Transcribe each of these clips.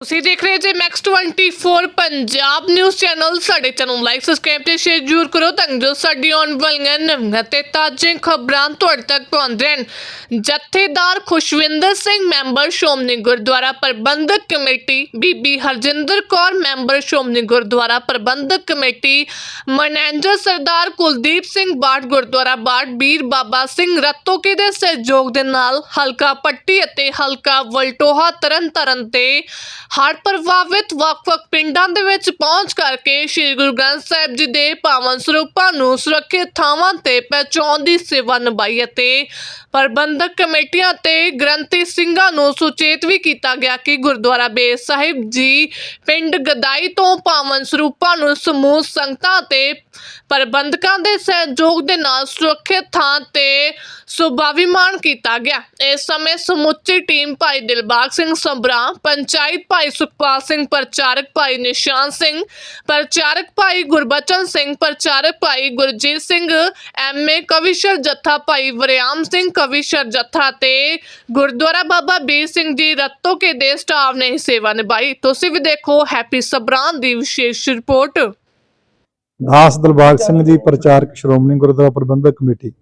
ਤੁਸੀਂ ਦੇਖ ਰਹੇ ਜੇ ਮੈਕਸ 24 ਪੰਜਾਬ ਨਿਊਜ਼ ਚੈਨਲ ਸਾਡੇ ਚੈਨਲ ਨੂੰ ਲਾਈਕ ਸਬਸਕ੍ਰਾਈਬ ਤੇ ਸ਼ੇਅਰ ਜ਼ਰੂਰ ਕਰੋ ਤਾਂ ਜੋ ਸਾਡੀ ਆਉਣ ਵਾਲੀਆਂ ਨਵੀਆਂ ਤੇ ਤਾਜ਼ੀਆਂ ਖਬਰਾਂ ਤੁਹਾਡੇ ਤੱਕ ਪਹੁੰਚਣ ਰਹਿਣ। Jathedar Khushwinder Singh, member Shiromani Gurdwara Prabandhak committee, Bibi Harjinder Kaur, member Shiromani Gurdwara Prabandhak committee, manager Sardar Kuldeep Singh Baar Gurdwara Baar ਬੀਰ ਬਾਬਾ ਸਿੰਘ ਰਤੋਕੇ ਦੇ ਸਹਿਯੋਗ ਦੇ ਨਾਲ ਹਲਕਾ ਪੱਟੀ ਅਤੇ ਹਲਕਾ ਵਲਟੋਹਾ ਤਰਨ ਤਰਨ ਤੇ ਹੜ੍ਹ ਪ੍ਰਭਾਵਿਤ ਵੱਖ-ਵੱਖ ਪਿੰਡਾਂ ਦੇ ਵਿੱਚ ਪਹੁੰਚ ਕਰਕੇ ਸ੍ਰੀ ਗੁਰੂ ਗ੍ਰੰਥ ਸਾਹਿਬ ਜੀ ਦੇ ਪਾਵਨ ਸਰੂਪਾਂ ਨੂੰ ਸੁਰੱਖਿਅਤ ਥਾਵਾਂ ਤੇ ਪਹੁੰਚਾਉਣ ਦੀ ਸੇਵਾ ਨਿਭਾਈ ਅਤੇ ਪ੍ਰਬੰਧਕ ਕਮੇਟੀਆਂ ਤੇ ਗ੍ਰੰਥੀ ਸਿੰਘਾਂ ਨੂੰ ਸੁਚੇਤ ਵੀ ਕੀਤਾ ਗਿਆ ਕਿ ਗੁਰਦੁਆਰਾ ਬੇਰ ਸਾਹਿਬ ਜੀ ਪਿੰਡ ਗਦਾਈ ਤੋਂ ਪਾਵਨ ਸਰੂਪਾਂ ਨੂੰ ਸਮੂਹ ਸੰਗਤਾਂ ਤੇ ਪ੍ਰਬੰਧਕਾਂ ਦੇ ਸਹਿਯੋਗ ਦੇ ਨਾਲ ਸੁਰੱਖਿਅਤ ਥਾਂ ਤੇ ਸੁਭਾਵਿਮਾਨ ਕੀਤਾ ਗਿਆ। ਇਸ ਸਮੇਂ ਸਮੁੱਚੀ ਟੀਮ ਭਾਈ ਦਿਲਬਾਗ ਸਿੰਘ ਸੰਭਰਾ, ਪੰਚਾਇਤ ਭਾਈ ਸੁਖਪਾਲ ਸਿੰਘ, ਪ੍ਰਚਾਰਕ ਭਾਈ ਨਿਸ਼ਾਨ ਸਿੰਘ, ਪ੍ਰਚਾਰਕ ਭਾਈ ਗੁਰਬਚਨ ਸਿੰਘ, ਪ੍ਰਚਾਰਕ ਭਾਈ ਗੁਰਜੀਤ ਸਿੰਘ ਐਮਏ ਕਵੀਸ਼ਰ ਜੱਥਾ ਭਾਈ ਵਰਿਆਮ ਸਿੰਘ, ਕਵੀਸ਼ਰ ਜੱਥਾ ਤੇ ਗੁਰਦੁਆਰਾ ਬਾਬਾ ਬੀਰ ਸਿੰਘ ਜੀ ਰਤੋਕੇ ਦੇ ਸਟਾਫ ਨੇ ਇਹ ਸੇਵਾ ਨਿਭਾਈ। ਤੁਸੀਂ ਵੀ ਦੇਖੋ, ਹੈਪੀ ਸਬਰਾਂ ਦੀ ਵਿਸ਼ੇਸ਼ ਰਿਪੋਰਟ। ਦਾਸ ਦਿਲਬਾਗ ਸਿੰਘ ਜੀ, ਪ੍ਰਚਾਰਕ ਸ਼੍ਰੋਮਣੀ ਗੁਰਦੁਆਰਾ ਪ੍ਰਬੰਧਕ ਕਮੇਟੀ।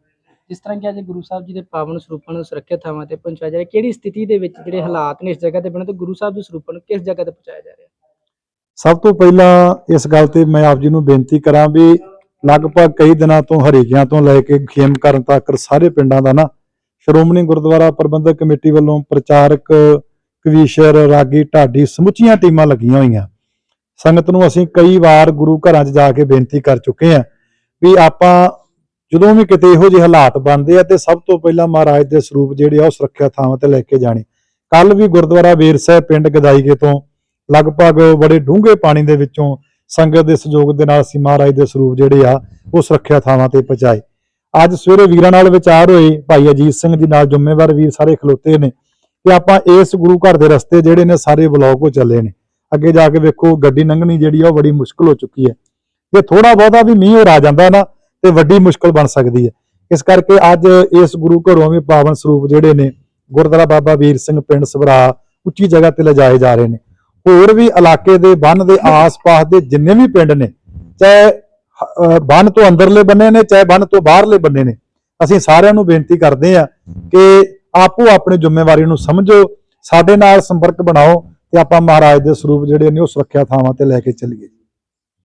ਜਿਸ ਤਰ੍ਹਾਂ ਕਿ ਅੱਜ ਗੁਰੂ ਸਾਹਿਬ ਜੀ ਦੇ ਪਾਵਨ ਸਰੂਪਾਂ ਨੂੰ ਸੁਰੱਖਿਅਤ ਥਾਵਾਂ ਤੇ ਪਹੁੰਚਾਇਆ ਜਾ ਰਿਹਾ, ਕਿਹੜੀ ਸਥਿਤੀ ਦੇ ਵਿੱਚ ਜਿਹੜੇ ਹਾਲਾਤ ਨੇ ਇਸ ਜਗ੍ਹਾ ਤੇ ਬਣੇ ਤੇ ਗੁਰੂ ਸਾਹਿਬ ਦੇ ਸਰੂਪਾਂ ਨੂੰ ਕਿਸ ਜਗ੍ਹਾ ਤੇ ਪਹੁੰਚਾਇਆ ਜਾ ਰਿਹਾ? ਸਭ ਤੋਂ ਪਹਿਲਾਂ ਇਸ ਗੱਲ ਤੇ ਮੈਂ ਆਪ ਜੀ ਨੂੰ ਬੇਨਤੀ ਕਰਾਂ ਵੀ ਲਗਭਗ ਕਈ ਦਿਨਾਂ ਤੋਂ ਹਰੀਕਿਆਂ ਤੋਂ ਲੈ ਕੇ ਖੇਮ ਤੱਕ ਸਾਰੇ ਪਿੰਡਾਂ ਦਾ ਨਾ ਸ਼੍ਰੋਮਣੀ ਗੁਰਦੁਆਰਾ ਪ੍ਰਬੰਧਕ ਕਮੇਟੀ ਵੱਲੋਂ ਪ੍ਰਚਾਰਕ ਕਵੀਸ਼ਰ ਰਾਗੀ, ਢਾਡੀ ਸਮੁੱਚੀਆਂ ਟੀਮਾਂ ਲੱਗੀਆਂ ਹੋਈਆਂ। ਸੰਗਤ ਨੂੰ ਅਸੀਂ ਕਈ ਵਾਰ ਗੁਰੂ ਘਰਾਂ 'ਚ ਜਾ ਕੇ ਬੇਨਤੀ ਕਰ ਚੁੱਕੇ ਹਾਂ ਵੀ ਆਪਾਂ ਜਦੋਂ ਵੀ ਕਿਤੇ ਇਹੋ ਜਿਹੇ ਹਾਲਾਤ ਬਣਦੇ ਆ ਤੇ ਸਭ ਤੋਂ ਪਹਿਲਾਂ ਮਹਾਰਾਜ ਦੇ ਸਰੂਪ ਜਿਹੜੇ ਆ ਉਹ ਸੁਰੱਖਿਆ ਥਾਵਾਂ ਤੇ ਲੈ ਕੇ ਜਾਣੇ। ਕੱਲ ਵੀ ਗੁਰਦੁਆਰਾ ਬੇਰ ਸਾਹਿਬ ਪਿੰਡ ਗਦਾਈਕੇ ਤੋਂ ਲਗਭਗ ਬੜੇ ਡੂੰਘੇ ਪਾਣੀ ਦੇ ਵਿੱਚੋਂ ਸੰਗਤ ਦੇ ਸਹਿਯੋਗ ਦੇ ਨਾਲ ਅਸੀਂ ਮਹਾਰਾਜ ਦੇ ਸਰੂਪ ਜਿਹੜੇ ਆ ਉਹ ਸੁਰੱਖਿਆ ਥਾਵਾਂ ਤੇ ਪਹੁੰਚਾਏ। ਅੱਜ ਸਵੇਰੇ ਵੀਰਾਂ ਨਾਲ ਵਿਚਾਰ ਹੋਏ, ਭਾਈ ਅਜੀਤ ਸਿੰਘ ਜੀ ਨਾਲ ਜ਼ਿੰਮੇਵਾਰ ਵੀਰ ਸਾਰੇ ਖਲੋਤੇ ਨੇ ਕਿ ਆਪਾਂ ਇਸ ਗੁਰੂ ਘਰ ਦੇ ਰਸਤੇ ਜਿਹੜੇ ਨੇ ਸਾਰੇ ਬਲੌਕ ਹੋ ਚੱਲੇ ਨੇ। ਅੱਗੇ ਜਾ ਕੇ ਵੇਖੋ ਗੱਡੀ ਲੰਘਣੀ ਜਿਹੜੀ ਆ ਉਹ ਬੜੀ ਮੁਸ਼ਕਲ ਹੋ ਚੁੱਕੀ ਹੈ। ਜੇ ਥੋੜਾ ਬਹੁਤਾ ਵੀ ਮੀਂਹ ਹੋਰ ਆ ਜਾਂਦਾ ਨਾ ਤੇ ਵੱਡੀ ਮੁਸ਼ਕਲ ਬਣ ਸਕਦੀ ਹੈ। ਇਸ ਕਰਕੇ ਅੱਜ ਇਸ ਗੁਰੂ ਘਰੋਂ ਵੀ ਪਾਵਨ ਸਰੂਪ ਜਿਹੜੇ ਨੇ, ਗੁਰਦੁਆਰਾ ਬਾਬਾ ਵੀਰ ਸਿੰਘ ਪਿੰਡ ਸਭਰਾ ਉੱਚੀ ਜਗ੍ਹਾ ਤੇ ਲਿਜਾਏ ਜਾ ਰਹੇ ਨੇ। ਹੋਰ ਵੀ ਇਲਾਕੇ ਦੇ ਬੰਨ ਦੇ ਆਸ-ਪਾਸ ਦੇ ਜਿੰਨੇ ਵੀ ਪਿੰਡ ਨੇ, ਚਾਹੇ ਬੰਨ ਤੋਂ ਅੰਦਰਲੇ ਬੰਨੇ ਨੇ, ਚਾਹੇ ਬੰਨ ਤੋਂ ਬਾਹਰਲੇ ਬੰਨੇ ਨੇ, ਅਸੀਂ ਸਾਰਿਆਂ ਨੂੰ ਬੇਨਤੀ ਕਰਦੇ ਆ ਕਿ ਆਪੋ ਆਪਣੀ ਜ਼ਿੰਮੇਵਾਰੀ ਨੂੰ ਸਮਝੋ, ਸਾਡੇ ਨਾਲ ਸੰਪਰਕ ਬਣਾਓ ਤੇ ਆਪਾਂ ਮਹਾਰਾਜ ਦੇ ਸਰੂਪ ਜਿਹੜੇ ਨੇ ਉਹ ਸੁਰੱਖਿਆ ਥਾਵਾਂ ਤੇ ਲੈ ਕੇ ਚੱਲੀਏ।